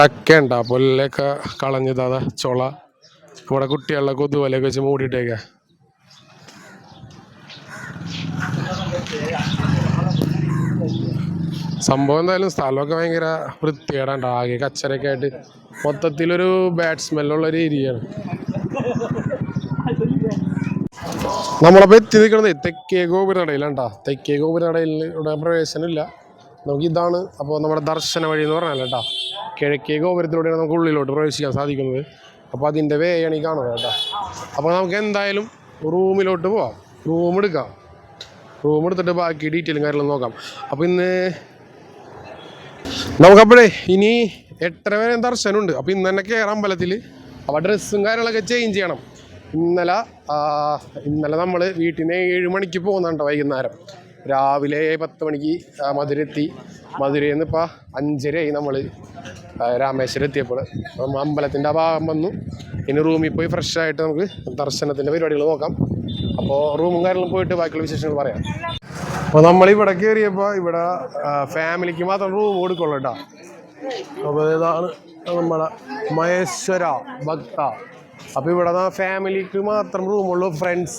ചക്ക ഉണ്ടാ പുല്ലൊക്കെ കളഞ്ഞത് അതാ ചൊള. ഇവിടെ കുട്ടികളുടെ കൊതുവലൊക്കെ വെച്ച് മൂടിയിട്ടേക്ക. സംഭവം എന്തായാലും സ്ഥലമൊക്കെ ഭയങ്കര വൃത്തികേടാണ്ട് ആകെ കച്ചരൊക്കെ ആയിട്ട്. മൊത്തത്തിലൊരു ബാഡ് സ്മെല്ലുള്ള ഒരു ഏരിയയാണ് നമ്മളപ്പോൾ എത്തി നിൽക്കുന്നത് തെക്കേ ഗോപുരനടയിലാണ്ടാ തെക്കേ ഗോപുരനടയിൽ ഇവിടെ പ്രവേശനമില്ല. നമുക്ക് ഇതാണ് അപ്പോൾ നമ്മുടെ ദർശന വഴി എന്ന് പറഞ്ഞാൽ കേട്ടോ. കിഴക്കേ ഗോപുരത്തിലൂടെയാണ് നമുക്ക് ഉള്ളിലോട്ട് പ്രവേശിക്കാൻ സാധിക്കുന്നത്. അപ്പോൾ അതിന്റെ വേയാണ് ഈ കാണുന്നത് കേട്ടോ. അപ്പോൾ നമുക്ക് എന്തായാലും റൂമിലോട്ട് പോവാം. റൂം എടുക്കാം. റൂം എടുത്തിട്ട് ബാക്കി ഡീറ്റെയിലും കാര്യങ്ങളും നോക്കാം. അപ്പോൾ ഇന്ന് നമുക്കപ്പോഴേ ഇനി എട്ടര വരെ ദർശനമുണ്ട്. അപ്പോൾ ഇന്ന് തന്നെ കയറാം അമ്പലത്തിൽ അപ്പോൾ ഡ്രസ്സും കാര്യങ്ങളൊക്കെ ചേഞ്ച് ചെയ്യണം. ഇന്നലെ ഇന്നലെ നമ്മൾ വീട്ടിൽ നിന്ന് ഏഴ് മണിക്ക് പോകുന്നുണ്ട് വൈകുന്നേരം. രാവിലെ പത്ത് മണിക്ക് മധുര എത്തി മധുരയിൽ നിന്ന് ഇപ്പോൾ അഞ്ചരയായി നമ്മൾ രാമേശ്വരം എത്തിയപ്പോൾ. അപ്പം അമ്പലത്തിന്റെ ആ ഭാഗം വന്നു. ഇനി റൂമിൽ പോയി ഫ്രഷ് ആയിട്ട് നമുക്ക് ദർശനത്തിന്റെ പരിപാടികൾ നോക്കാം. അപ്പോൾ റൂമും കാര്യങ്ങളും പോയിട്ട് ബാക്കിയുള്ള വിശേഷങ്ങൾ പറയാം. അപ്പോൾ നമ്മൾ ഇവിടെ കയറിയപ്പോൾ ഇവിടെ ഫാമിലിക്ക് മാത്രം റൂം കൊടുക്കുള്ളൂ കേട്ടോ. അപ്പോൾ ഇതാണ് നമ്മളെ മഹേശ്വര ഭക്ത. അപ്പോൾ ഇവിടെ നിന്ന് ഫാമിലിക്ക് മാത്രം റൂമുള്ളൂ ഫ്രണ്ട്സ്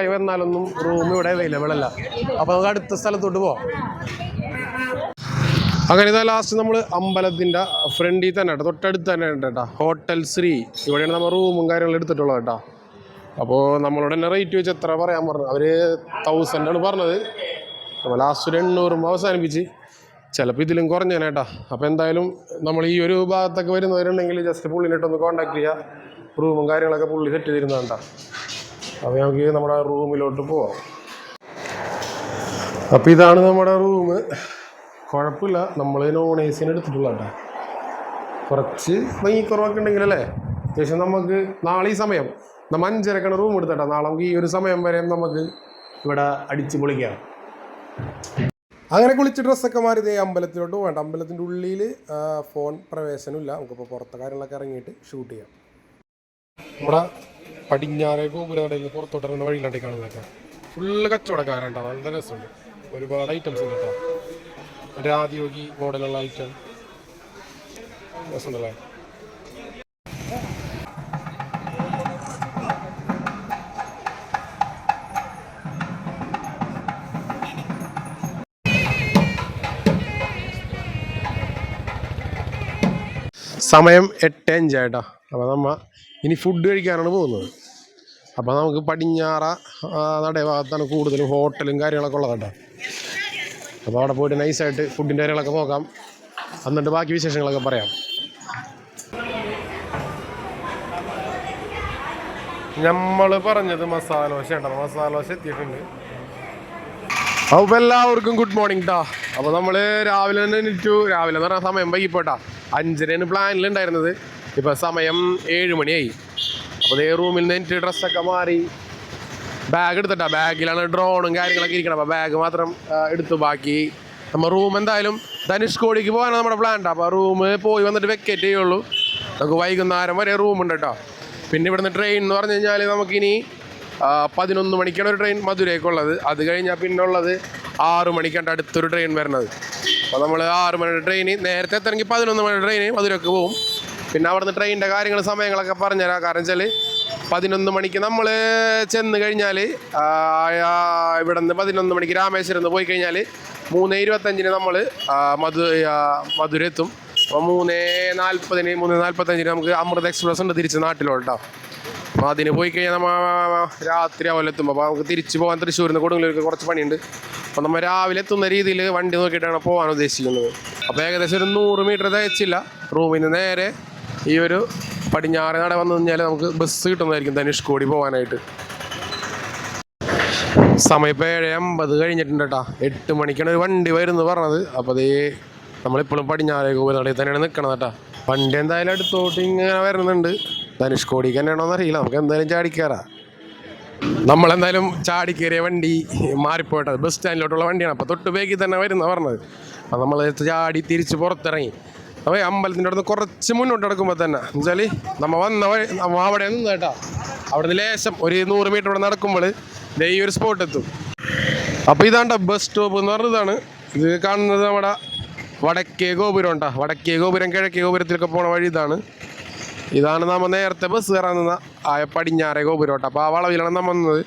ആയി വന്നാലൊന്നും റൂം ഇവിടെ അവൈലബിൾ അല്ല. അപ്പോൾ നമുക്ക് അടുത്ത സ്ഥലത്തോട്ട് പോവാം. അങ്ങനെ ഇതാ ലാസ്റ്റ് നമ്മൾ അമ്പലത്തിന്റെ ഫ്രണ്ടിൽ തന്നെ കേട്ടോ തൊട്ടടുത്ത് തന്നെ ഉണ്ട് കേട്ടോ ഹോട്ടൽ ശ്രീ ഇവിടെയാണ് നമ്മൾ റൂമും കാര്യങ്ങളും എടുത്തിട്ടുള്ളത് കേട്ടോ. അപ്പോൾ നമ്മളോട് തന്നെ റേറ്റ് വെച്ച് എത്ര പറയാൻ പറഞ്ഞു. അവർ ആണ് പറഞ്ഞത്. അപ്പോൾ ലാസ്റ്റ് ഒരു എണ്ണൂറും അവസാനിപ്പിച്ച്. ചിലപ്പോൾ ഇതിലും കുറഞ്ഞേനേട്ടാ അപ്പോൾ എന്തായാലും നമ്മൾ ഈ ഒരു ഭാഗത്തൊക്കെ വരുന്നവരുണ്ടെങ്കിൽ ജസ്റ്റ് പുള്ളിനിട്ടൊന്ന് കോൺടാക്ട് ചെയ്യുക റൂമും കാര്യങ്ങളൊക്കെ പുള്ളി സെറ്റ് ചെയ്തിരുന്നതാണ് കേട്ടോ അപ്പോൾ നമുക്ക് നമ്മുടെ റൂമിലോട്ട് പോവാം. അപ്പോൾ ഇതാണ് നമ്മുടെ റൂം. കുഴപ്പമില്ല. നമ്മൾ നോൺ എ സിന് എടുത്തിട്ടുള്ള കേട്ടോ. കുറച്ച് ഭംഗിക്കുറവൊക്കെ ഉണ്ടെങ്കിലല്ലേ അത്യാവശ്യം നമുക്ക് നാളെ ഈ സമയം നമ്മൾ അഞ്ചരക്കാണ് റൂം എടുത്തട്ടോ നാളെ നമുക്ക് ഈ ഒരു സമയം വരെ നമുക്ക് ഇവിടെ അടിച്ച് പൊളിക്കാം. അങ്ങനെ കുളിച്ച് ഡ്രസ്സൊക്കെ മാറി ഇതേ അമ്പലത്തിലോട്ട് പോകണ്ട അമ്പലത്തിന്റെ ഉള്ളിൽ ഫോൺ പ്രവേശനമില്ല. നമുക്കിപ്പോൾ പുറത്തെ കാര്യങ്ങളൊക്കെ ഇറങ്ങിയിട്ട് ഷൂട്ട് ചെയ്യാം. ഇവിടെ പടിഞ്ഞാറെ ഗോപുരനടയിൽ പുറത്തോട്ട് ഇറങ്ങുന്ന വഴിയിലാണ്ടി കാണുന്നതൊക്കെ. ഫുള്ള് കച്ചവടക്കാരുണ്ടോ നല്ല രസമുണ്ട്. ഒരുപാട് ഐറ്റംസ് ഉണ്ട് കേട്ടോ. രാജയോഗി മോഡലുള്ള ഐറ്റം രസമുണ്ടല്ലേ? സമയം എട്ട് അഞ്ചായിട്ടാ അപ്പോൾ നമ്മ ഇനി ഫുഡ് കഴിക്കാനാണ് പോകുന്നത്. അപ്പോൾ നമുക്ക് പടിഞ്ഞാറ ആ, നട ഭാഗത്താണ് കൂടുതലും ഹോട്ടലും കാര്യങ്ങളൊക്കെ ഉള്ളത് കേട്ടോ. അപ്പോൾ അവിടെ പോയിട്ട് നൈസായിട്ട് ഫുഡിന്റെ കാര്യങ്ങളൊക്കെ നോക്കാം. എന്നിട്ട് ബാക്കി വിശേഷങ്ങളൊക്കെ പറയാം. നമ്മൾ പറഞ്ഞത് മസാല ദോശ കേട്ടോ. മസാല ദോശ എത്തിയിട്ടുണ്ട്. അപ്പോൾ എല്ലാവർക്കും ഗുഡ് മോർണിംഗ് ടാ അപ്പോൾ നമ്മൾ രാവിലെ തന്നെ എണീറ്റു. രാവിലെ എന്ന് പറഞ്ഞാൽ സമയം വൈകിപ്പോട്ടാ. അഞ്ചരയാണ് പ്ലാനിലുണ്ടായിരുന്നത് ഇപ്പോൾ സമയം ഏഴ് മണിയായി. അപ്പോൾ ഈ റൂമിൽ നിന്ന് എനിക്ക് ഡ്രസ്സൊക്കെ മാറി. ബാഗ് എടുത്തിട്ടാ. ബാഗിലാണ് ഡ്രോണും കാര്യങ്ങളൊക്കെ ഇരിക്കണം അപ്പോൾ ബാഗ് മാത്രം എടുത്തു. ബാക്കി നമ്മൾ റൂം എന്തായാലും ധനുഷ്കോടിക്ക് പോകാനാണ് നമ്മുടെ പ്ലാൻ അപ്പോൾ റൂം പോയി വന്നിട്ട് വെക്കേറ്റ് ചെയ്യുള്ളൂ. നമുക്ക് വൈകുന്നേരം വരെ റൂം ഉണ്ട് കേട്ടോ പിന്നെ ഇവിടുന്ന് ട്രെയിൻ എന്ന് പറഞ്ഞു കഴിഞ്ഞാൽ നമുക്കിനി പതിനൊന്ന് മണിക്കാണ് ഒരു ട്രെയിൻ മധുരയ്ക്കുള്ളത് അത് കഴിഞ്ഞാൽ പിന്നെ ഉള്ളത് ആറു മണിക്കാണ് അടുത്തൊരു ട്രെയിൻ വരുന്നത്. അപ്പോൾ നമ്മൾ ആറ് മണിയുടെ ട്രെയിൻ നേരത്തെ എത്തണമെങ്കിൽ പതിനൊന്ന് മണിയുടെ ട്രെയിൻ മധുരയ്ക്ക് പോകും പിന്നെ അവിടുന്ന് ട്രെയിനിന്റെ കാര്യങ്ങൾ സമയങ്ങളൊക്കെ പറഞ്ഞുതരാം. കാരണം വെച്ചാൽ പതിനൊന്ന് മണിക്ക് നമ്മൾ ചെന്ന് കഴിഞ്ഞാൽ ഇവിടെ നിന്ന് പതിനൊന്ന് മണിക്ക് രാമേശ്വരം നിന്ന് പോയി കഴിഞ്ഞാൽ മൂന്ന് ഇരുപത്തഞ്ചിന് നമ്മൾ മധു മധുര എത്തും അപ്പോൾ മൂന്ന് നാൽപ്പതിന് മൂന്ന് നാൽപ്പത്തഞ്ചിന് നമുക്ക് അമൃത് എക്സ്പ്രസ് ഉണ്ട് തിരിച്ച് നാട്ടിലോട്ടോ. അപ്പോൾ അതിന് പോയി കഴിഞ്ഞാൽ നമ്മൾ രാത്രി അവലെ എത്തുമ്പോൾ അപ്പോൾ നമുക്ക് തിരിച്ച് പോകാൻ തൃശ്ശൂരിൽ നിന്ന് കുറച്ച് പണിയുണ്ട്. അപ്പോൾ നമ്മൾ രാവിലെ എത്തുന്ന രീതിയിൽ വണ്ടി നോക്കിയിട്ടാണ് പോകാൻ ഉദ്ദേശിക്കുന്നത്. അപ്പോൾ ഏകദേശം ഒരു നൂറ് മീറ്റർ തയ്ച്ചില്ല റൂമിന് നേരെ ഈ ഒരു പടിഞ്ഞാറ് നട വന്നു കഴിഞ്ഞാൽ നമുക്ക് ബസ് കിട്ടുന്നതായിരിക്കും ധനുഷ്കോടി പോകാനായിട്ട് സമയം ഇപ്പോൾ ഏഴ് അമ്പത് കഴിഞ്ഞിട്ടുണ്ട് കേട്ടോ എട്ട് മണിക്കാണ് ഒരു വണ്ടി വരുന്നത് പറഞ്ഞത്. അപ്പോൾ അതേ നമ്മളിപ്പോഴും പടിഞ്ഞാറേ നടയിൽ തന്നെയാണ് നിൽക്കണത് കേട്ടോ വണ്ടി എന്തായാലും അടുത്തോട്ട് ഇങ്ങനെ വരുന്നുണ്ട്. ധനുഷ്കോടിക്ക് തന്നെയാണോ എന്നറിയില്ല. നമുക്ക് എന്തായാലും ചാടിക്കയറാം നമ്മളെന്തായാലും ചാടിക്കേറിയ വണ്ടി മാറിപ്പോയിട്ടത് ബസ് സ്റ്റാൻഡിലോട്ടുള്ള വണ്ടിയാണ്. അപ്പോൾ തൊട്ട് വേഗി തന്നെ വരുന്ന പറഞ്ഞത്. അപ്പോൾ നമ്മൾ ചാടി തിരിച്ച് പുറത്തിറങ്ങി. അപ്പോൾ അമ്പലത്തിന്റെ അടുത്ത് കുറച്ച് മുന്നോട്ട് നടക്കുമ്പോൾ തന്നെ എന്നുവെച്ചാൽ നമ്മൾ വന്ന വഴി നമ്മ അവിടെ നിന്ന് കേട്ടോ. അവിടെ നിന്ന് ലേശം ഒരു നൂറ് മീറ്റർ ഇവിടെ നടക്കുമ്പോൾ ദേ ഈ ഒരു സ്പോട്ട് എത്തും. അപ്പോൾ ഇതാണ്ട ബസ് സ്റ്റോപ്പ് എന്ന് പറഞ്ഞതാണ് ഇത് കാണുന്നത് നമ്മുടെ വടക്കേ ഗോപുരം ഉണ്ടാ? വടക്കേ ഗോപുരം കിഴക്കേ ഗോപുരത്തിലൊക്കെ പോണ വഴി ഇതാണ്. ഇതാണ് നമ്മൾ നേരത്തെ ബസ് കയറാൻ നിന്ന ആയ പടിഞ്ഞാറേ ഗോപുരം കേട്ടോ. അപ്പോൾ ആ വളവിലാണ് നമ്മൾ വന്നത്.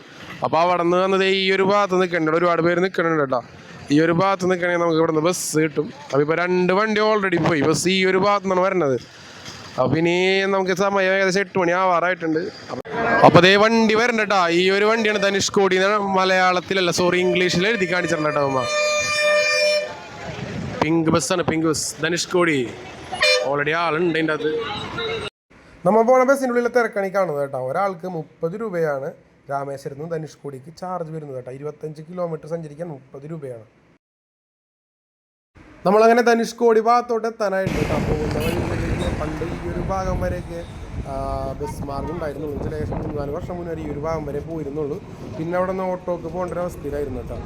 അപ്പോൾ അവിടെ നിന്ന് വന്നത് ഈ ഒരു ഭാഗത്ത് നിൽക്കുന്നുണ്ട് ഒരുപാട് പേര് നിൽക്കുന്നുണ്ട് കേട്ടോ. ഈ ഒരു ഭാഗത്ത് നിൽക്കണമെങ്കിൽ നമുക്ക് ഇവിടെ നിന്ന് ബസ് കിട്ടും. അപ്പോൾ ഇപ്പോൾ രണ്ട് വണ്ടി ഓൾറെഡി പോയി. ബസ് ഈ ഒരു ഭാഗത്ത് നിന്നാണ് വരുന്നത് അപ്പം ഇനി നമുക്ക് സമയം ഏകദേശം എട്ട് മണി ആവാറായിട്ടുണ്ട്. അപ്പോൾ അതേ വണ്ടി വരണ്ട കേട്ടോ ഈ ഒരു വണ്ടിയാണ് ധനുഷ് കോടി മലയാളത്തിലല്ല സോറി ഇംഗ്ലീഷിൽ എഴുതി കാണിച്ചിട്ടുണ്ട് കേട്ടോ അമ്മ പിങ്ക് ബസ്സാണ് പിങ്ക് ബസ് ധനുഷ് കോടി. ഓൾറെഡി ആളുണ്ട് അതിന്റെ അത് നമ്മൾ പോണ ബസ്സിന്റെ ഉള്ളിലെ തിരക്കണി കാണുന്നത് കേട്ടോ ഒരാൾക്ക് മുപ്പത് രൂപയാണ്. രാമേശ്വരത്ത് നിന്ന് ധനുഷ്കോടിക്ക് ചാർജ് വരുന്നത് കേട്ടോ. ഇരുപത്തഞ്ച് കിലോമീറ്റർ സഞ്ചരിക്കാൻ മുപ്പത് രൂപയാണ്. നമ്മളങ്ങനെ ധനുഷ്കോടി ഭാഗത്തോട്ട് എത്താനായിട്ട് കേട്ടോ. പണ്ട് ഈ ഒരു ഭാഗം വരെയൊക്കെ ബസ് മാർഗം ഉണ്ടായിരുന്നുള്ളൂ. ചില ഏകദേശം നാല് വർഷം മുന്നേ ഈ ഒരു ഭാഗം വരെ പോയിരുന്നുള്ളൂ. പിന്നെ അവിടെ നിന്ന് ഓട്ടോക്ക് പോകേണ്ട ഒരു അവസ്ഥയിലായിരുന്നു കേട്ടോ.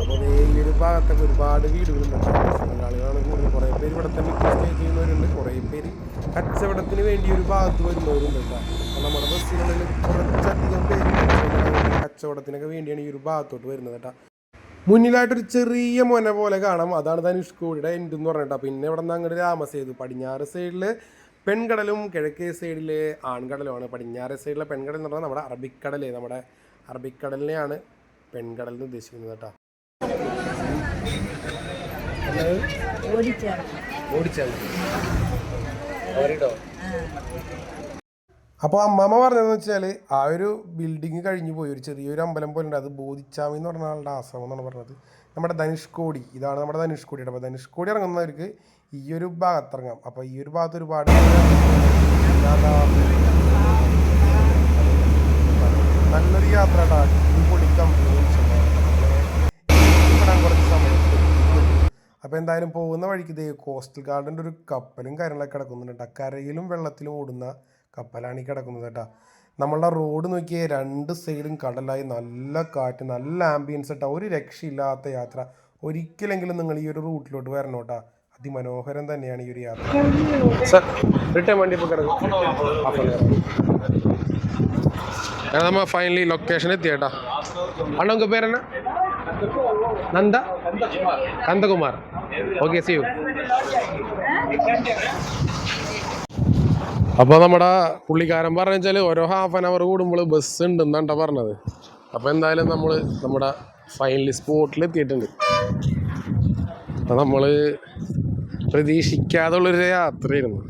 അപ്പോൾ ഈ ഒരു ഭാഗത്തൊക്കെ ഒരുപാട് വീടുകളുണ്ട് കേട്ടോ. കൂടുതൽ കുറേ പേര് ഇവിടെ തന്നെ സ്റ്റേ ചെയ്യുന്നവരുണ്ട്. കുറേ പേര് കച്ചവടത്തിന് വേണ്ടി ഒരു ഭാഗത്ത് വരുന്നവരുണ്ട് കേട്ടോ. നമ്മുടെ ബസ്സിനുള്ളിൽ കുറച്ചധികം പേര് കച്ചവടത്തിനൊക്കെ വേണ്ടിയാണ് ഈ ഒരു ഭാഗത്തോട്ട് വരുന്നത് കേട്ടോ. മുന്നിലായിട്ടൊരു ചെറിയ മൊന പോലെ കാണാം. അതാണ് ധനുഷ്കോടിയുടെ എൻഡ് എന്ന് പറഞ്ഞിട്ടാ. പിന്നെ ഇവിടെ നിന്ന് അങ്ങോട്ട് രാമസേതു. പടിഞ്ഞാറ് സൈഡിൽ പെൺകടലും കിഴക്കേ സൈഡിൽ ആൺകടലുമാണ്. പടിഞ്ഞാറ് സൈഡിലെ പെൺകടൽ എന്ന് പറഞ്ഞാൽ നമ്മുടെ അറബിക്കടലേ നമ്മുടെ അറബിക്കടലിനെയാണ് പെൺകടൽ എന്ന് ഉദ്ദേശിക്കുന്നത് കേട്ടോ. അപ്പോൾ അമ്മാമ്മ പറഞ്ഞതെന്ന് വെച്ചാൽ ആ ഒരു ബിൽഡിങ് കഴിഞ്ഞു പോയി ഒരു ചെറിയൊരു അമ്പലം പോലെ ഉണ്ട്. അത് ബോധിച്ചാമി എന്ന് പറഞ്ഞ ആളുടെ ആശ്രമം എന്നാണ് പറഞ്ഞത്. നമ്മുടെ ധനുഷ്കോടി ഇതാണ് നമ്മുടെ ധനുഷ്കോടിയുടെ അപ്പോൾ ധനുഷ്കോടി ഇറങ്ങുന്നവർക്ക് ഈ ഒരു ഭാഗത്ത് ഇറങ്ങാം. അപ്പോൾ ഈ ഒരു ഭാഗത്ത് ഒരുപാട് നല്ലൊരു യാത്ര കുറച്ച് സമയം അപ്പോൾ എന്തായാലും പോകുന്ന വഴിക്ക് ഇതേ കോസ്റ്റൽ ഗാർഡന്റെ ഒരു കപ്പലും കാര്യങ്ങളൊക്കെ കിടക്കുന്നുണ്ട് കരയിലും വെള്ളത്തിലും ഓടുന്ന കപ്പലാണ് കിടക്കുന്നത് കേട്ടോ. നമ്മളുടെ റോഡ് നോക്കിയേ രണ്ട് സൈഡും കടലായി നല്ല കാറ്റ് നല്ല ആംബിയൻസ് കേട്ടോ ഒരു രക്ഷയില്ലാത്ത യാത്ര. ഒരിക്കലെങ്കിലും നിങ്ങൾ ഈ ഒരു റൂട്ടിലോട്ട് വരണം കേട്ടോ. അതിമനോഹരം തന്നെയാണ് ഈ ഒരു യാത്ര. ഫൈനലി ലൊക്കേഷൻ എത്തിയേട്ടാ അണ്ണ ഉങ്ക പേരെന്നാ? Nanda? Kandakumar okay see you അപ്പോൾ നമ്മുടെ പുള്ളിക്കാരൻ പറഞ്ഞു ഓരോ ഹാഫ് ആൻ അവർ കൂടുമ്പോൾ ബസ് ഉണ്ട് ഉണ്ടെന്നാണ് പറഞ്ഞത്. അപ്പോൾ എന്തായാലും നമ്മൾ നമ്മുടെ ഫൈനലി സ്പോട്ടിൽ എത്തിയിട്ടുണ്ട് അപ്പോൾ നമ്മൾ പ്രതീക്ഷിക്കാതുള്ളൊരു യാത്രയായിരുന്നു.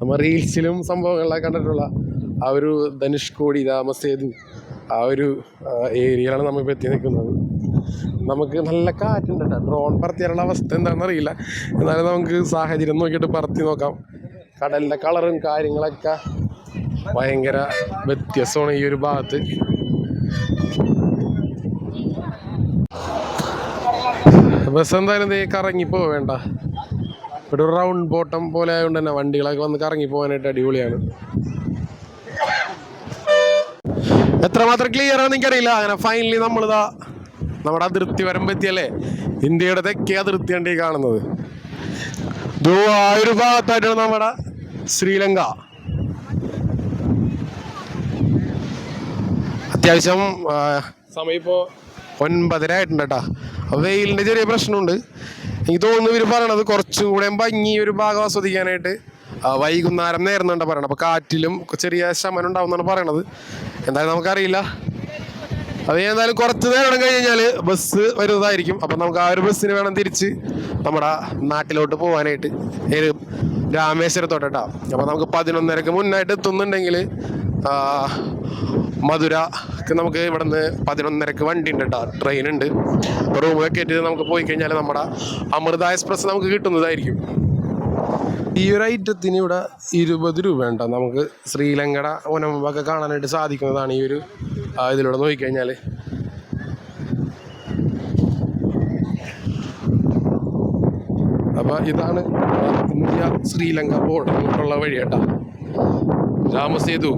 നമ്മൾ റീൽസിലും സംഭവങ്ങളിലൊക്കെ കണ്ടിട്ടുള്ള ആ ഒരു ധനുഷ്കോടി താമസേതു ആ ഒരു ഏരിയയിലാണ് നമ്മളിപ്പോൾ എത്തി നിൽക്കുന്നത് നമുക്ക് നല്ല കാറ്റുണ്ട് കേട്ടോ ഡ്രോൺ പറത്തിയാലുള്ള അവസ്ഥ എന്താണെന്ന് അറിയില്ല എന്നാലും നമുക്ക് സാഹചര്യം നോക്കിയിട്ട് പറത്തി നോക്കാം. കടലിന്റെ കളറും കാര്യങ്ങളൊക്കെ ഭയങ്കര വ്യത്യസ്തമാണ് ഈ ഒരു ഭാഗത്ത്. ബസ് എന്തായാലും ദേ കറങ്ങി പോവേണ്ട ഇവിടെ ഒരു റൗണ്ട് ബോട്ടം പോലെ ആയതുകൊണ്ട് തന്നെ വണ്ടികളൊക്കെ വന്ന് കറങ്ങി പോകാനായിട്ട് അടിപൊളിയാണ്. എത്രമാത്രം ക്ലിയർ ആണെന്ന് എനിക്കറിയില്ല. അങ്ങനെ ഫൈനലി നമ്മളിതാ നമ്മുടെ അതിർത്തി വരുമ്പെത്തിയല്ലേ ഇന്ത്യയുടെ തെക്കേ അതിർത്തിയാണ് ഈ കാണുന്നത്. ആ ഒരു ഭാഗത്തായിട്ടാണ് നമ്മുടെ ശ്രീലങ്ക. അത്യാവശ്യം സമയം ഇപ്പോൾ ഒൻപതര ആയിട്ടുണ്ട് കേട്ടോ വെയിലിന്റെ വെയിലിന്റെ ചെറിയ പ്രശ്നമുണ്ട്. എനിക്ക് തോന്നുന്നു ഇവർ പറയണത് കുറച്ചും കൂടെ ഭംഗി ഒരു ഭാഗം ആസ്വദിക്കാനായിട്ട് വൈകുന്നേരം നേരുന്നുണ്ട് പറയണത്. അപ്പോൾ കാറ്റിലും ചെറിയ ശമനം ഉണ്ടാവുന്നാണ് പറയണത്. എന്തായാലും നമുക്കറിയില്ല. അത് എന്തായാലും കുറച്ച് നേരം കഴിഞ്ഞ് കഴിഞ്ഞാൽ ബസ് വരുന്നതായിരിക്കും. അപ്പം നമുക്ക് ആ ഒരു ബസ്സിന് വേണം തിരിച്ച് നമ്മുടെ നാട്ടിലോട്ട് പോകാനായിട്ട് ഏത് രാമേശ്വരത്തോട്ട് കേട്ടോ അപ്പം നമുക്ക് പതിനൊന്നരക്ക് മുന്നായിട്ട് എത്തുന്നുണ്ടെങ്കിൽ മധുര മധുരക്ക് നമുക്ക് ഇവിടെ നിന്ന് പതിനൊന്നരക്ക് വണ്ടി ഉണ്ട് കേട്ടോ ട്രെയിൻ ഉണ്ട് അപ്പോൾ റൂമൊക്കെ ആയിട്ട് നമുക്ക് പോയി കഴിഞ്ഞാൽ നമ്മുടെ അമൃത എക്സ്പ്രസ് നമുക്ക് കിട്ടുന്നതായിരിക്കും. ഈ ഒരു ഐറ്റത്തിന് ഇവിടെ ഇരുപത് രൂപ ഉണ്ടോ? നമുക്ക് ശ്രീലങ്കയുടെ ഒനമ്പൊക്കെ കാണാനായിട്ട് സാധിക്കുന്നതാണ് ഈ ഒരു ഇതിലൂടെ നോക്കിക്കഴിഞ്ഞാൽ അപ്പോൾ ഇതാണ് ഇന്ത്യ ശ്രീലങ്ക ബോർഡറിലോട്ടുള്ള വഴി കേട്ടോ രാമസേതു.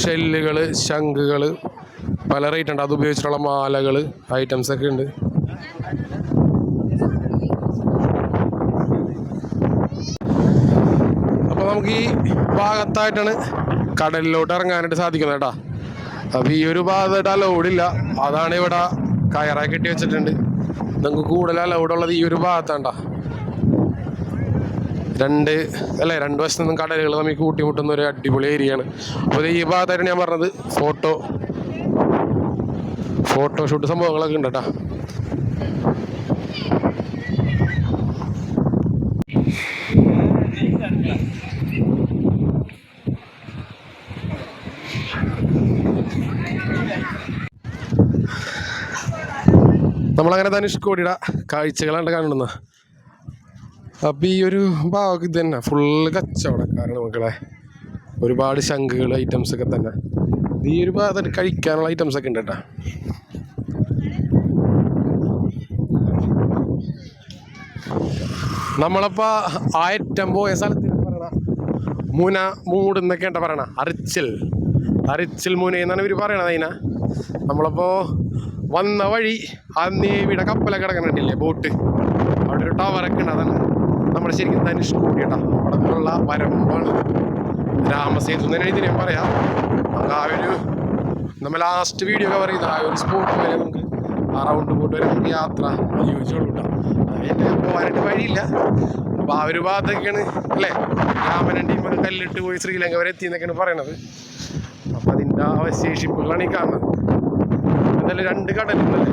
ഷെല്ലുകൾ ശംഖുകൾ പല റേറ്റ് ഉണ്ട്. അത് ഉപയോഗിച്ചിട്ടുള്ള മാലകൾ ഐറ്റംസ് ഒക്കെ ഉണ്ട്. അപ്പോൾ നമുക്ക് ഈ ഭാഗത്തായിട്ടാണ് കടലിലോട്ട് ഇറങ്ങാനായിട്ട് സാധിക്കുന്നത് കേട്ടോ. അപ്പൊ ഈ ഒരു ഭാഗത്തായിട്ട് ഇല്ല. അതാണ് ഇവിടെ കയറായി കെട്ടി വെച്ചിട്ടുണ്ട്. നിങ്ങൾക്ക് കൂടുതൽ അലൗഡ് ഉള്ളത് ഈ ഒരു ഭാഗത്താണ്ടാ. രണ്ട് അല്ലേ രണ്ട് വശത്തു നിന്നും കടലുകൾ തമ്മിൽ കൂട്ടിമുട്ടുന്ന ഒരു അടിപൊളി ഏരിയയാണ്. അപ്പോൾ ഈ ഭാഗത്തായിട്ടാണ് ഞാൻ പറഞ്ഞത്. ഫോട്ടോ. ഫോട്ടോഷൂട്ട് സംഭവങ്ങളൊക്കെ ഉണ്ട് കേട്ടോ. നമ്മളങ്ങനെ ധനുഷ്കോടിയുടെ കാഴ്ചകളാണ് കാണുന്നത് അപ്പം ഈ ഒരു ഭാഗം ഇത് തന്നെ. ഫുള്ള് കച്ചവടക്കാരാണ് മക്കളെ. ഒരുപാട് ശംഖുകൾ ഐറ്റംസ് ഒക്കെ തന്നെ. ഈ ഒരു ഭാഗത്ത് കഴിക്കാനുള്ള ഐറ്റംസ് ഒക്കെ ഉണ്ട് കേട്ടോ നമ്മളപ്പോൾ ആ ഐറ്റം പോയ സ്ഥലത്തിന് പറയണ മുന മൂട് എന്നൊക്കെ എന്താ പറയണ അരിച്ചിൽ. അരിച്ചിൽ മുന എന്നാണ് ഇവർ പറയണത് അതിനാ നമ്മളപ്പോൾ വന്ന വഴി ആ നേവിയുടെ കപ്പലൊക്കെ കിടക്കണില്ലേ ബോട്ട്. അവിടെ ഒരു ടവറൊക്കെ ഉണ്ട് അതാണ് നമ്മുടെ ശരിക്കും ധനുഷ്കോടി കേട്ടോ നിന്നുള്ള വരമ്പാണ് രാമസേതു എഴുതി ഞാൻ പറയാം. നമുക്ക് ആ ഒരു നമ്മൾ ലാസ്റ്റ് വീഡിയോ കവർ ചെയ്ത ആ ഒരു സ്പോട്ട് വരെ നമുക്ക് ആ റൗണ്ട് പോയിട്ട് വരെ നമുക്ക് യാത്ര യോജിച്ചുള്ളൂ കേട്ടോ. അതിന്റെ പോകാനായിട്ട് വഴിയില്ല. അപ്പോൾ ആ ഒരു ഭാഗത്തൊക്കെയാണ് അല്ലേ? രാമനൻ ടീം കല്ലിട്ട് പോയി ശ്രീലങ്ക വരെ എത്തിയെന്നൊക്കെയാണ് പറയണത്. അപ്പം അതിന്റെ അവശേഷിപ്പുകളാണ് ഈ കാണുന്നത്. എന്തായാലും രണ്ട് കടലുകളല്ലേ?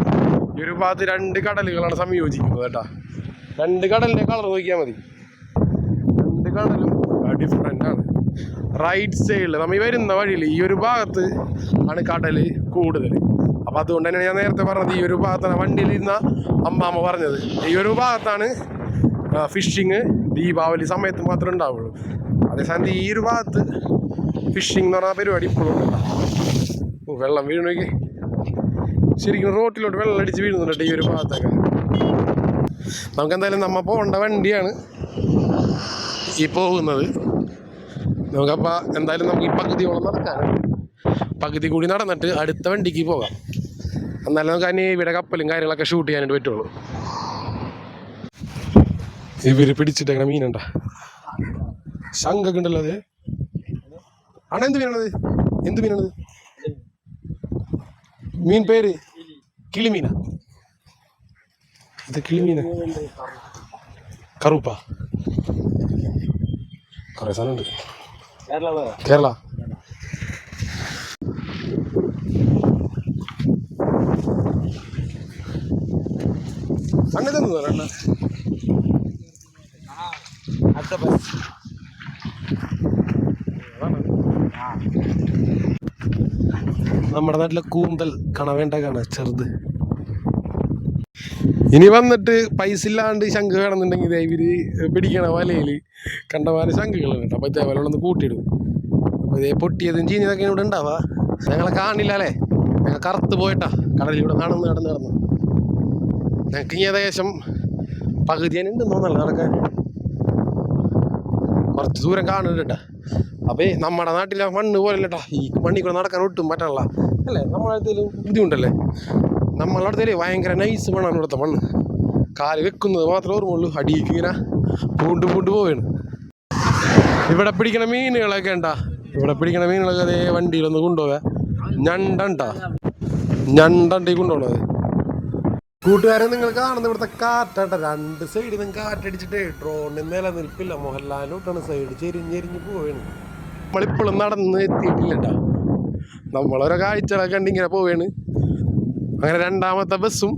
ഈ ഒരു ഭാഗത്ത് രണ്ട് കടലുകളാണ് സംയോജിക്കുന്നത് കേട്ടോ. രണ്ട് കടലിന്റെ കളർ നോക്കിയാൽ മതി. രണ്ട് കടലും. ഡിഫറെന്റ് ആണ്. റൈറ്റ് സൈഡിൽ നമ്മൾ ഈ വരുന്ന വഴിയിൽ ഈ ഒരു ഭാഗത്ത് ആണ് കടൽ കൂടുതൽ അപ്പം അതുകൊണ്ട് തന്നെയാണ് ഞാൻ നേരത്തെ പറഞ്ഞത് ഈ ഒരു ഭാഗത്താണ് വണ്ടിയിലിരുന്ന അമ്മാമ്മ പറഞ്ഞത്. ഈ ഒരു ഭാഗത്താണ് ഫിഷിങ് ദീപാവലി സമയത്ത് മാത്രമേ ഉണ്ടാവുള്ളൂ. അതേസമയത്ത് ഈ ഒരു ഭാഗത്ത് ഫിഷിംഗ് എന്ന് പറഞ്ഞ പരിപാടി ഇപ്പോഴും വെള്ളം വീഴണമെങ്കിൽ ശരിക്കും റോട്ടിലോട്ട് വെള്ളം അടിച്ച് വീഴുന്നുണ്ട് ഈ ഒരു ഭാഗത്തൊക്കെ. നമുക്ക് എന്തായാലും നമ്മ പോകേണ്ട വണ്ടിയാണ് ഈ പോകുന്നത്. നമുക്കപ്പോൾ എന്തായാലും നമുക്ക് ഈ പകുതിയോളം നടക്കാൻ പകുതി കൂടി നടന്നിട്ട് അടുത്ത വണ്ടിക്ക് പോകാം. എന്നാലും നമുക്ക് അതിന് ഇവിടെ കപ്പലും കാര്യങ്ങളൊക്കെ ഷൂട്ട് ചെയ്യാനായിട്ട് പറ്റുള്ളൂ. ഇവർ പിടിച്ചിട്ടേക്കണ മീനുണ്ട. ശങ്കൊക്കെ ഉണ്ടല്ലോ അത്. ആണോ എന്ത് മീനാണത്? എന്ത് മീനാണത്? മീൻ പേര്? കിളിമീന. ഇത് കിളിമീന് കറുപ്പ കുറെ സാധനമുണ്ട് കേരള അങ്ങനെ തന്നെ ബസ് നമ്മുടെ നാട്ടിലെ കൂന്തൽ കണവേണ്ട കാണാ ചെറുത്. ഇനി വന്നിട്ട് പൈസ ഇല്ലാണ്ട് ശംഖ് കാണുന്നുണ്ടെങ്കിൽ ദേ ഇവർ പിടിക്കണ വലയിൽ കണ്ടമാന ശംഖുകളുണ്ട് കേട്ടോ. അപ്പോൾ ഇതേപോലെ ഒന്ന് കൂട്ടിയിടും. അപ്പോൾ ഇതേ പൊട്ടിയതും ചീഞ്ഞതൊക്കെ ഇവിടെ ഉണ്ടാവാ ഞങ്ങളെ കാണില്ല അല്ലേ? ഞങ്ങൾ കറുത്ത് പോയിട്ടാ കടലിലൂടെ നടന്ന് നടന്ന് നടന്ന്. ഞങ്ങൾക്ക് ഇനി ഏകദേശം പകുതി തന്നെ ഉണ്ടെന്ന് തോന്നല്ല നടക്കാൻ. കുറച്ച് ദൂരം കാണുന്നുണ്ട് അപ്പേ നമ്മുടെ നാട്ടിലെ മണ്ണ് പോലല്ലട്ടാ ഈ മണ്ണിൽ കൂടെ നടക്കാൻ ഒട്ടും പറ്റാനുള്ള അല്ലേ? നമ്മളെ ബുദ്ധിമുട്ടല്ലേ നമ്മളെ അടുത്തേൽ ഭയങ്കര നൈസ് മണ്ണാണ് ഇവിടുത്തെ മണ്ണ്. കാൽ വെക്കുന്നത് മാത്രമേ ഓർമ്മയുള്ളൂ. അടിയിക്ക് ഇങ്ങനെ പൂണ്ട് പൂണ്ട് പോവുകയാണ് ഇവിടെ പിടിക്കണ മീനുകളൊക്കെ ഉണ്ടാ? ഇവിടെ പിടിക്കണ മീനുകളൊക്കെ അതേ വണ്ടിയിലൊന്ന് കൊണ്ടുപോകാ ഞണ്ടണ്ടാ? ഞണ്ടണ്ടി കൊണ്ടുപോകണത് കൂട്ടുകാരെ നിങ്ങൾ കാണുന്ന ഇവിടുത്തെ കാറ്റാട്ട. രണ്ട് സൈഡിൽ നിന്ന് കാറ്റടിച്ചിട്ട് ഡ്രോണിന് നിലനിൽപ്പില്ല. മോഹൻലാലോട്ടാണ് സൈഡ് ചെരിഞ്ഞെരിഞ്ഞ് പോവുകയാണ് നമ്മളിപ്പോഴും നടന്ന് എത്തിയിട്ടില്ല കേട്ടോ നമ്മളോരോ കാഴ്ചകളൊക്കെ കണ്ടിങ്ങനെ പോവുകയാണ് അങ്ങനെ രണ്ടാമത്തെ ബസ്സും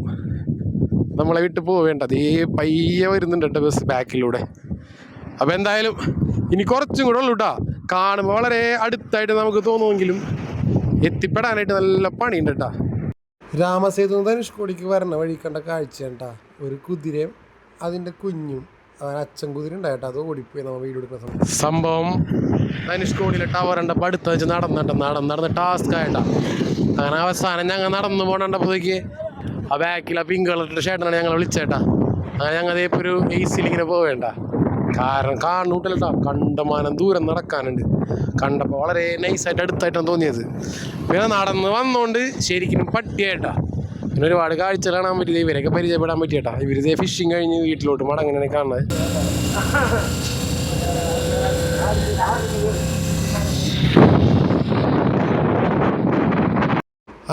നമ്മളെ വിട്ട് പോവേണ്ട അതേ പയ്യെ വരുന്നുണ്ട് കേട്ടോ ബസ് ബാക്കിലൂടെ. അപ്പോൾ എന്തായാലും ഇനി കുറച്ചും കൂടെ ഉള്ളൂ കേട്ടോ കാണുമ്പോൾ വളരെ അടുത്തായിട്ട് നമുക്ക് തോന്നുമെങ്കിലും എത്തിപ്പെടാനായിട്ട് നല്ല പണിയുണ്ട് കേട്ടോ രാമസേതു ധനുഷ്കോടിക്ക് വരണ വഴി കണ്ട കാഴ്ച കേട്ടാ ഒരു കുതിരയും അതിന്റെ കുഞ്ഞും അവൻ അച്ഛൻ കുതിര ഉണ്ടായിട്ടോ അത് ഓടിപ്പോയി നമ്മൾ വീട് എടുക്കുന്ന സമയം സംഭവം ധനുഷ്കോടിയിലെ ടവർ ഉണ്ടപ്പോൾ അടുത്ത വെച്ച് നടന്നിട്ട് നടന്ന് നടന്ന് ടാസ്ക് ആയിട്ടാ അങ്ങനെ അവസാനം ഞങ്ങൾ നടന്നു പോകണ്ടപ്പോഴേക്ക് ആ ബാക്കിൽ ആ പിങ്ക് കളറിട്ട് ചേട്ടനാണ് ഞങ്ങൾ വിളിച്ചേട്ടാ. അങ്ങനെ ഞങ്ങൾ അതേപ്പോൾ ഒരു എ സിയിൽ ഇങ്ങനെ പോവേണ്ട. കാരണം കാണൂട്ടല്ലോ കണ്ടമാനം ദൂരം നടക്കാനുണ്ട്. കണ്ടപ്പോൾ വളരെ നൈസായിട്ട് അടുത്തായിട്ടാണ് തോന്നിയത്. പിന്നെ നടന്ന് വന്നുകൊണ്ട് ശരിക്കും പട്ടിയായിട്ടാ. പിന്നെ ഒരുപാട് കാഴ്ചകൾ കാണാൻ പറ്റിയത് ഇവരൊക്കെ പരിചയപ്പെടാൻ പറ്റിയേട്ടാ. ഇവരിതേ ഫിഷിങ് കഴിഞ്ഞ് വീട്ടിലോട്ട് മടങ്ങനെയാണ് കാണുന്നത്.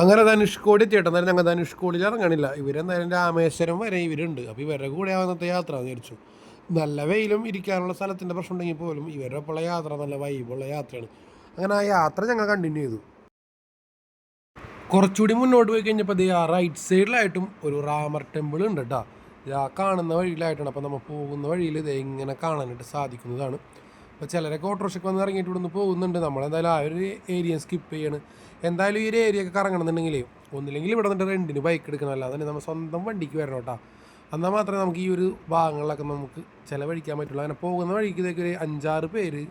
അങ്ങനെ ധനുഷ്കോടി എത്തിയിട്ട് എന്നാലും ഞങ്ങൾ ധനുഷ്കോടിയിൽ ഇറങ്ങണില്ല. ഇവരെന്തായാലും രാമേശ്വരം വരെ ഇവരുണ്ട് അപ്പോൾ ഇവരുടെ കൂടെ ആവുന്നത്തെ യാത്ര വിചാരിച്ചു. നല്ല വെയിലും ഇരിക്കാനുള്ള സ്ഥലത്തിന്റെ പ്രശ്നം ഉണ്ടെങ്കിൽ പോലും ഇവരുടെ ഒപ്പമുള്ള യാത്ര നല്ല വൈബുള്ള യാത്രയാണ്. അങ്ങനെ ആ യാത്ര ഞങ്ങൾ കണ്ടിന്യൂ ചെയ്തു. കുറച്ചുകൂടി മുന്നോട്ട് പോയി കഴിഞ്ഞപ്പോൾ ആ റൈറ്റ് സൈഡിലായിട്ടും ഒരു റാമർ ടെമ്പിൾ ഉണ്ട് കേട്ടോ ആ കാണുന്ന വഴിയിലായിട്ടാണ് അപ്പോൾ നമ്മൾ പോകുന്ന വഴിയിൽ ഇത് ഇങ്ങനെ കാണാനായിട്ട് സാധിക്കുന്നതാണ്. അപ്പോൾ ചിലരൊക്കെ ഓട്ടോറിക്ഷയ്ക്ക് വന്ന് ഇറങ്ങിയിട്ട് ഇവിടുന്ന് പോകുന്നുണ്ട്. നമ്മളെന്തായാലും ആ ഒരു ഏരിയ സ്കിപ്പ് ചെയ്യാണ്. എന്തായാലും ഈ ഒരു ഏരിയ ഒക്കെ കറങ്ങണമെന്നുണ്ടെങ്കിൽ ഒന്നില്ലെങ്കിൽ ഇവിടെ നിന്നിട്ട് റെന്റിന് ബൈക്ക് എടുക്കണം. അല്ലാതെ നമ്മൾ സ്വന്തം വണ്ടിക്ക് വരണം കേട്ടോ. എന്നാൽ മാത്രമേ നമുക്ക് ഈ ഒരു ഭാഗങ്ങളിലൊക്കെ നമുക്ക് ചിലവഴിക്കാൻ പറ്റുള്ളൂ. അങ്ങനെ പോകുന്ന വഴിക്ക് ഇതൊക്കെ ഒരു അഞ്ചാറ് പേര്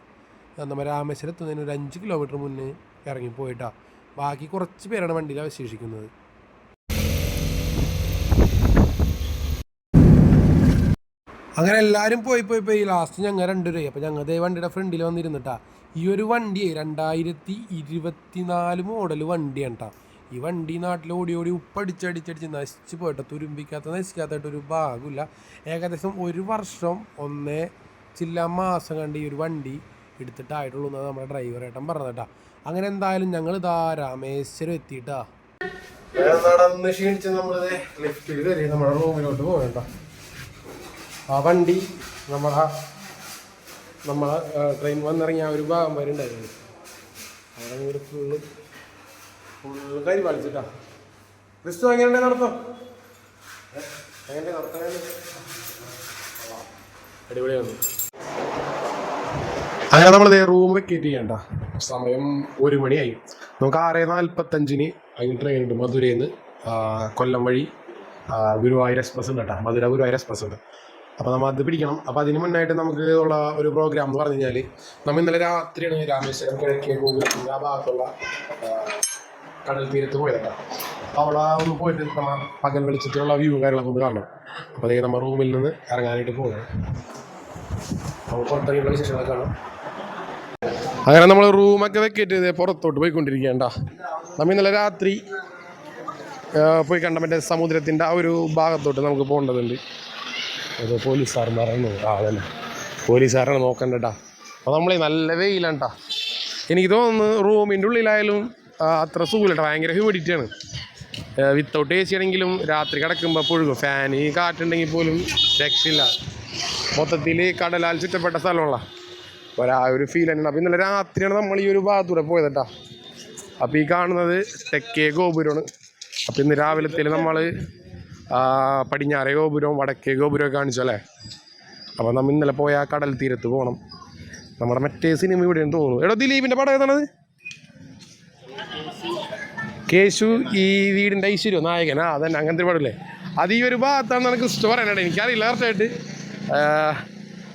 നമ്മൾ രാമേശ്വരം എത്തുന്നതിന് ഒരു അഞ്ച് കിലോമീറ്റർ മുന്നേ ഇറങ്ങി പോയിട്ടാ. ബാക്കി കുറച്ച് പേരാണ് വണ്ടിയിൽ അവശേഷിക്കുന്നത്. അങ്ങനെ എല്ലാവരും പോയി പോയി പോയി. ലാസ്റ്റ് ഞങ്ങൾ രണ്ടുപേരായി അപ്പോൾ ഞങ്ങൾ ദേ വണ്ടിയുടെ ഫ്രണ്ടിൽ വന്നിരുന്നിട്ടാ ഈ ഒരു വണ്ടി രണ്ടായിരത്തി ഇരുപത്തിനാല് മോഡൽ വണ്ടിയാണ് കേട്ടോ ഈ വണ്ടി നാട്ടിൽ ഓടി ഓടി ഉപ്പടിച്ചടിച്ചടിച്ച് നശിച്ചു പോയിട്ട് തുരുമ്പിക്കാത്ത നശിക്കാത്തായിട്ട് ഒരു ഭാഗമില്ല ഏകദേശം ഒരു വർഷം ഒന്നേ ചില്ല മാസം കണ്ട് ഈ ഒരു വണ്ടി എടുത്തിട്ടായിട്ടുള്ളൂ എന്നാണ് നമ്മുടെ ഡ്രൈവർ ഏട്ടൻ കേട്ടോ അങ്ങനെ എന്തായാലും ഞങ്ങൾ ഇതാ രാമേശ്വരം എത്തിയിട്ടാ. നടന്ന് ക്ഷീണിച്ച് നമ്മളിത് ലിഫ്റ്റിൽ കയറി നമ്മുടെ റൂമിലോട്ട് പോകണ്ട ആ വണ്ടി നമ്മളെ നമ്മളെ ട്രെയിൻ വന്നിറങ്ങിയ ഒരു ഭാഗം വരെ അവിടെ ഒരു ഫുള്ള് ഫുള്ള് കരി പാലിച്ചിട്ടാ. ക്രിസ്തു എങ്ങനെയുണ്ട് നടത്തം. എങ്ങനെ നടത്താൻ അടിപൊളിയാണ് അങ്ങനെ നമ്മൾ റൂം വെക്കേറ്റ് ചെയ്യണ്ട. സമയം ഒരു മണിയായി. നമുക്ക് ആറ് നാൽപ്പത്തഞ്ചിന് അതിന് ട്രെയിൻ ഉണ്ട് മധുരയിൽ നിന്ന് കൊല്ലം വഴി ഗുരുവായൂർ എക്സ്പ്രസ് ഉണ്ട് കേട്ടോ. മധുര ഗുരുവായൂർ എക്സ്പ്രസ് ഉണ്ട്. അപ്പോൾ നമ്മൾ അത് പിടിക്കണം. അപ്പോൾ അതിന് മുന്നായിട്ട് നമുക്ക് ഉള്ള ഒരു പ്രോഗ്രാം എന്ന് പറഞ്ഞു കഴിഞ്ഞാൽ നമ്മൾ ഇന്നലെ രാത്രിയാണ് രാമേശ്വരം കിഴക്കേ ഗോകുലത്തിന്റെ ആ ഭാഗത്തുള്ള കടൽ തീരത്ത് പോയതാണ് അപ്പോൾ അവിടെ ഒന്ന് പോയിട്ട് നമ്മൾ പകൽ വെളിച്ചത്തിലുള്ള വ്യൂ കാര്യങ്ങളൊക്കെ ഒന്ന് കാണണം. അപ്പോൾ അതേ നമ്മൾ റൂമിൽ നിന്ന് ഇറങ്ങാനായിട്ട് പോകണം അപ്പോൾ പുറത്തിറങ്ങിയുള്ള വിശേഷങ്ങളൊക്കെ കാണാം. അങ്ങനെ നമ്മൾ റൂമൊക്കെ വെക്കേറ്റ് ചെയ്ത് പുറത്തോട്ട് പോയിക്കൊണ്ടിരിക്കുകണ്ട നമ്മൾ ഇന്നലെ രാത്രി പോയി കണ്ട മറ്റേ സമുദ്രത്തിന്റെ ആ ഒരു ഭാഗത്തോട്ട് നമുക്ക് പോകേണ്ടതുണ്ട്. അത് പോലീസുകാരന്മാരാണ് ആ പോലീസ് പോലീസുകാരാണ് നോക്കണ്ടട്ടാ. അപ്പോൾ നമ്മളെ നല്ല വെയിലാണ്. എനിക്ക് തോന്നുന്നു റൂമിന്റെ ഉള്ളിലായാലും അത്ര സുഖമില്ല ഭയങ്കര ഹ്യൂമിഡിറ്റിയാണ് വിത്തൗട്ട് എ സി ആണെങ്കിലും രാത്രി കിടക്കുമ്പോൾ പുഴുകും ഫാന് കാറ്റുണ്ടെങ്കിൽ പോലും രക്ഷയില്ല. മൊത്തത്തിൽ കടലാൽ ചുറ്റപ്പെട്ട സ്ഥലമുള്ള ഒരാ ഒരു ഫീൽ തന്നെയാണ്. അപ്പോൾ ഇന്നലെ രാത്രിയാണ് നമ്മൾ ഈ ഒരു ഭാഗത്തൂടെ പോയത് കേട്ടോ അപ്പോൾ ഈ കാണുന്നത് തെക്കേ ഗോപുരമാണ്. അപ്പോൾ ഇന്ന് രാവിലത്തിൽ നമ്മൾ പടിഞ്ഞാറേ ഗോപുരവും വടക്കേ ഗോപുരവും കാണിച്ചല്ലേ അപ്പോൾ നമ്മൾ ഇന്നലെ പോയ ആ കടൽ തീരത്ത് പോകണം നമ്മുടെ മറ്റേ സിനിമ ഇവിടെയാണ് തോന്നുന്നു. എടോ ദിലീപിന്റെ പടം ഏതാണത്? കേശു ഈ വീടിന്റെ ഐശ്വര്യം? നായകൻ. ആ അതന്നെ അങ്ങനത്തെ പടമില്ലേ? അത് ഈ ഒരു ഭാഗത്താണ് ഇഷ്ടം പറയാനായിട്ട് എനിക്കറിയില്ല കറക്റ്റായിട്ട്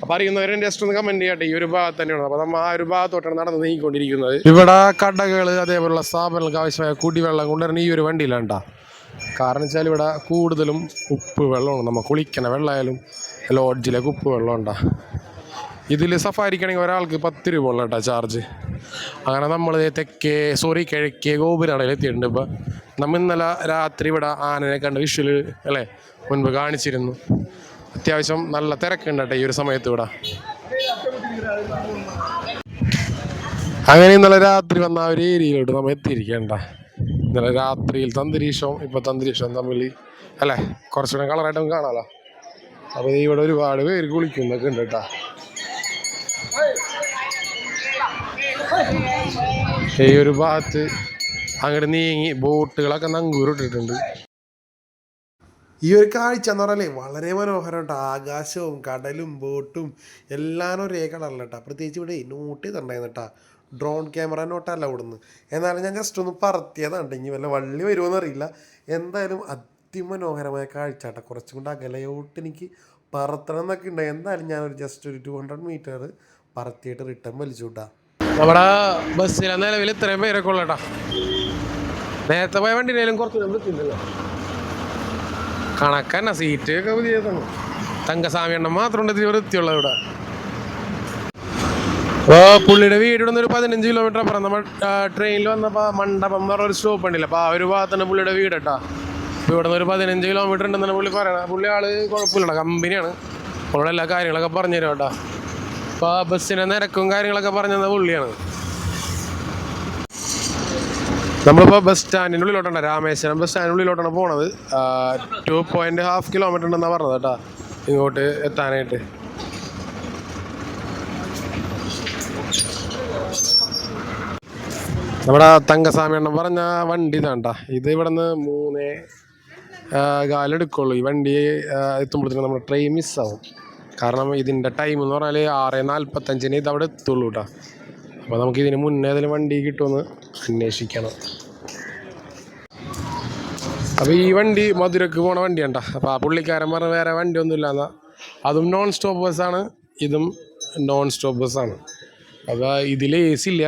അപ്പോൾ അറിയുന്നവരെ ജസ്റ്റ് ഒന്ന് കമന്റ് ചെയ്യട്ടെ. ഈ ഒരു ഭാഗത്ത് തന്നെയാണ്. അപ്പോൾ നമ്മൾ ആ ഒരു ഭാഗത്തോട്ടാണ് നടന്ന് നീങ്ങിക്കൊണ്ടിരിക്കുന്നത്. ഇവിടെ കടകൾ അതേപോലുള്ള സ്ഥാപനങ്ങൾക്ക് ആവശ്യമായ കുടിവെള്ളം കൊണ്ടുവരുന്ന ഈ ഒരു വണ്ടിയിലാണ് ട്ടാ. കാരണം വെച്ചാൽ ഇവിടെ കൂടുതലും ഉപ്പ് വെള്ളമാണ്. നമ്മൾ കുളിക്കണ വെള്ളമായാലും ലോഡ്ജിലേക്ക് ഉപ്പ് വെള്ളം ഉണ്ടാ. ഇതിൽ സഫാരിക്കണമെങ്കിൽ ഒരാൾക്ക് പത്ത് രൂപ ഉള്ള കേട്ടോ ചാർജ്. അങ്ങനെ നമ്മൾ തെക്കേ സോറി കിഴക്കേ ഗോപുരാണെങ്കിൽ എത്തിയിട്ടുണ്ട് ഇപ്പോൾ നമ്മൾ ഇന്നലെ രാത്രി ഇവിടെ ആനനെ കണ്ട് വിഷ്വൽ അല്ലേ? മുൻപ് കാണിച്ചിരുന്നു. അത്യാവശ്യം നല്ല തിരക്കുണ്ട് കേട്ടോ ഈ ഒരു സമയത്ത് ഇവിടെ. അങ്ങനെ ഇന്നലെ രാത്രി വന്ന ആ ഒരു ഏരിയയിലോട്ട് നമ്മൾ എത്തിയിരിക്കേണ്ട ഇന്നലെ രാത്രിയിൽ അന്തരീക്ഷവും ഇപ്പോഴത്തെ അന്തരീക്ഷവും തമ്മിൽ അല്ലേ? കുറച്ചുകൂടെ കളറായിട്ട് നമുക്ക് കാണാമല്ലോ അപ്പോൾ ഇവിടെ ഒരുപാട് പേര് കുളിക്കുന്നൊക്കെ ഉണ്ട് കേട്ടോ. ഈ ഒരു ഭാഗത്ത് അങ്ങോട്ട് നീങ്ങി ബോട്ടുകളൊക്കെ നങ്കൂരിട്ടിട്ടുണ്ട്. ഈ ഒരു കാഴ്ച എന്ന് പറഞ്ഞാലേ വളരെ മനോഹരം കേട്ടോ. ആകാശവും കടലും ബോട്ടും എല്ലാം ഒരേ കളറിലട്ടാ പ്രത്യേകിച്ച് ഇവിടെ നോട്ട് ചെയ്തിട്ടുണ്ടായിരുന്നു കേട്ടോ. ഡ്രോൺ ക്യാമറ നോട്ടല്ല അലൗഡെന്ന് എന്നാലും ഞാൻ ജസ്റ്റ് ഒന്ന് പറത്തിയതാണ് ഇനി വല്ല വള്ളി വരുമോ അറിയില്ല. എന്തായാലും അതിമനോഹരമായ കാഴ്ച കുറച്ചും കൂടെ അകലയോട്ട് എനിക്ക് പറത്തണം എന്നൊക്കെ ഉണ്ട് എന്തായാലും ഞാനൊരു ജസ്റ്റ് ഒരു ടു ഹൺഡ്രഡ് മീറ്റർ പറത്തിയിട്ട് റിട്ടേൺ വലിച്ചു വിട്ടാ നമ്മുടെ ബസ്സിലെ നിലവിൽ ഇത്രയും പേരൊക്കെ ഉള്ളട്ടാ. നേരത്തെ പോയ വണ്ടിയിലും കുറച്ച് കണക്കന്നെ സീറ്റ് ഒക്കെ തങ്കസ്വാമി എണ്ണം മാത്രമുണ്ട് ഇതിൽ വൃത്തിയുള്ളത് ഇവിടെ. അപ്പോൾ പുള്ളിയുടെ വീട് ഇവിടെ നിന്ന് ഒരു പതിനഞ്ച് കിലോമീറ്റർ അപ്പുറം. നമ്മൾ ട്രെയിനിൽ വന്നപ്പോൾ മണ്ഡപം എന്ന് പറഞ്ഞൊരു സ്റ്റോപ്പ് ഉണ്ടല്ലോ. അപ്പോൾ ആ ഒരു ഭാഗത്താണ് പുള്ളിയുടെ വീട് കേട്ടോ. അപ്പോൾ ഇവിടെ നിന്ന് ഒരു പതിനഞ്ച് കിലോമീറ്റർ ഉണ്ടെന്നാണ് പുള്ളി പറയണത്. പുള്ളി ആൾ കുഴപ്പമില്ല കമ്പനിയാണ്. അപ്പോൾ എല്ലാ കാര്യങ്ങളൊക്കെ പറഞ്ഞു തരും കേട്ടോ. അപ്പോൾ ബസ്സിന്റെ നിരക്കും കാര്യങ്ങളൊക്കെ പറഞ്ഞു തന്ന പുള്ളിയാണ്. നമ്മളിപ്പോൾ ബസ് സ്റ്റാൻഡിന്റെ ഉള്ളിലോട്ടാണ് രാമേശ്വരം ബസ് സ്റ്റാൻഡിന്റെ ഉള്ളിലോട്ടാണ് പോണത്. ടു പോയിന്റ് ഹാഫ് കിലോമീറ്റർ ഉണ്ടെന്നാണ് പറഞ്ഞത് കേട്ടോ ഇങ്ങോട്ട് എത്താനായിട്ട്. നമ്മുടെ തങ്കസ്വാമി എണ്ണം പറഞ്ഞ വണ്ടി ഇതാണ്ടാ. ഇത് ഇവിടെ നിന്ന് മൂന്നേ കാലെടുക്കുള്ളൂ. ഈ വണ്ടി എത്തുമ്പോഴത്തേക്കും നമ്മുടെ ട്രെയിൻ മിസ്സാവും കാരണം ഇതിന്റെ ടൈം എന്ന് പറഞ്ഞാൽ ആറ് നാൽപ്പത്തഞ്ചിന് ഇത് അവിടെ എത്തുള്ളൂ കേട്ടോ അപ്പോൾ നമുക്ക് ഇതിന് മുന്നേ ഏതെങ്കിലും വണ്ടി കിട്ടുമെന്ന് അന്വേഷിക്കണം. അപ്പോൾ ഈ വണ്ടി മധുരക്ക് പോണ വണ്ടിയാണ്ട. അപ്പോൾ ആ പുള്ളിക്കാരൻ പറഞ്ഞ വേറെ വണ്ടി ഒന്നും ഇല്ലാന്നാ അതും നോൺ സ്റ്റോപ്പ് ബസ്സാണ് ഇതും നോൺ സ്റ്റോപ്പ് ബസ്സാണ് അപ്പോൾ ഇതിൽ എ സി ഇല്ല.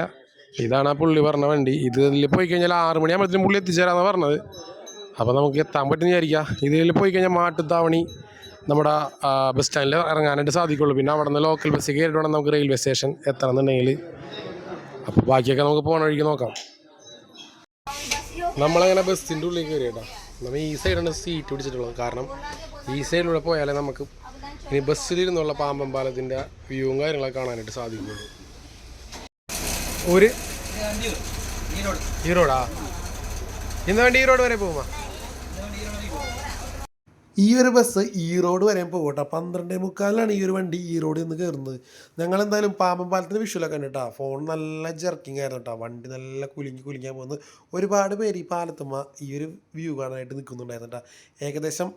ഇതാണ് ആ പുള്ളി പറഞ്ഞ വണ്ടി. ഇത് ഇതിൽ പോയി കഴിഞ്ഞാൽ ആറ് മണിയാകുമ്പോഴത്തേനും പുള്ളി എത്തിച്ചേരാന്ന് പറഞ്ഞത്. അപ്പോൾ നമുക്ക് എത്താൻ പറ്റുന്ന വിചാരിക്കുക ഇതിൽ പോയി കഴിഞ്ഞാൽ മാട്ടുത്താവണി നമ്മുടെ ബസ് സ്റ്റാൻഡിൽ ഇറങ്ങാനായിട്ട് സാധിക്കുള്ളൂ. പിന്നെ അവിടെ നിന്ന് ലോക്കൽ ബസ് കയറിയിട്ട് വേണം നമുക്ക് റെയിൽവേ സ്റ്റേഷൻ എത്തണം എന്നുണ്ടെങ്കിൽ അപ്പോൾ ബാക്കിയൊക്കെ നമുക്ക് പോകണ വഴിക്ക് നോക്കാം. നമ്മളങ്ങനെ ബസ്സിന്റെ ഉള്ളിൽ കയറി കേട്ടോ നമ്മൾ ഈ സൈഡാണ് സീറ്റ് പിടിച്ചിട്ടുള്ളത്. കാരണം ഈ സൈഡിലൂടെ പോയാലേ നമുക്ക് ഇനി ബസ്സിലിരുന്നുള്ള പാമ്പൻ പാലത്തിന്റെ വ്യൂവും കാര്യങ്ങളൊക്കെ കാണാനായിട്ട് സാധിക്കുള്ളൂ. ഒരു ഈറോഡാ ഇന്ന് വേണ്ടി ഈറോഡ് വരെ പോകുമ്പോ ഈ ഒരു ബസ് ഈറോഡ് വരെ പോകട്ടെ പന്ത്രണ്ടേ മുക്കാലിലാണ് ഈ ഒരു വണ്ടി ഈറോഡിൽ നിന്ന് കയറുന്നത് ഞങ്ങൾ എന്തായാലും പാമ്പൻ വിഷുവിലൊക്കെ കണ്ടിട്ടാ. ഫോൺ നല്ല ജർക്കിംഗ് ആയിരുന്നു കേട്ടോ. വണ്ടി നല്ല കുലുങ്ങി കുലുങ്ങാൻ പോകുന്നത്. ഒരുപാട് പേര് ഈ പാലത്തുമ്മ ഈ ഒരു വ്യൂ കാണാനായിട്ട് നിൽക്കുന്നുണ്ടായിരുന്നു കേട്ടോ. ഏകദേശം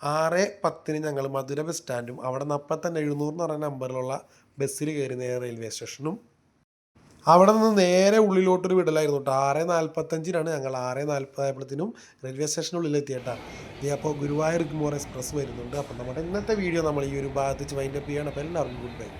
ആറ് പത്തിന് ഞങ്ങൾ മധുര ബസ് സ്റ്റാൻഡും അവിടെ നിന്ന് അപ്പം തന്നെ എഴുന്നൂറ് എന്ന് പറയുന്ന നമ്പറിലുള്ള ബസ്സിൽ കയറി നേരെ റെയിൽവേ സ്റ്റേഷനും അവിടെ നിന്ന് നേരെ ഉള്ളിലോട്ടൊരു വിടലായിരുന്നു കേട്ടോ. ആറ് നാൽപ്പത്തഞ്ചിനാണ് ഞങ്ങൾ. ആറ് നാൽപ്പതായപ്പോഴത്തേനും റെയിൽവേ സ്റ്റേഷനുള്ളിൽ എത്തിയേട്ടാ. ഇനി അപ്പോൾ ഗുരുവായൂർ മോർ എക്സ്പ്രസ് വരുന്നുണ്ട്. അപ്പം നമ്മുടെ ഇന്നത്തെ വീഡിയോ നമ്മൾ ഈ ഒരു ഭാഗത്ത് വൈൻഡപ്പ് ചെയ്യണം അപ്പോൾ എല്ലാവർക്കും ഗുഡ് ബൈ